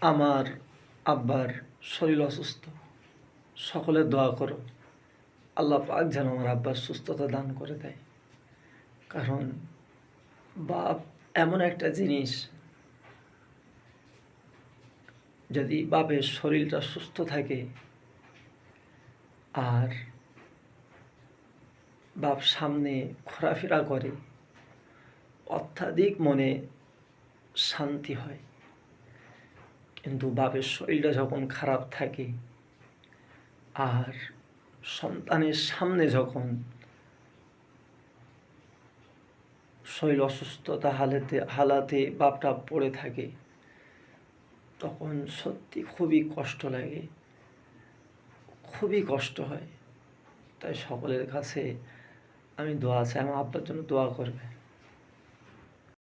আমার আব্বার শরীর অসুস্থ। সকলে দোয়া করো। আল্লাহ পাক যেন আমার আব্বার সুস্থতা দান করে দেয়। কারণ বাপ এমন একটা জিনিস, যদি বাপের শরীরটা সুস্থ থাকে আর বাপ সামনে ঘোরাফেরা করে, অত্যাধিক মনে শান্তি হয়। কিন্তু বাপের শরীরটা যখন খারাপ থাকে, আর সন্তানের সামনে যখন শরীর অসুস্থতা হালাতে হালাতে বাপটা পড়ে থাকে, তখন সত্যি খুবই কষ্ট লাগে। খুবই কষ্ট হয়। তাই সকলের কাছে আমি দোয়া চাই, আমার আব্বার জন্য দোয়া করবে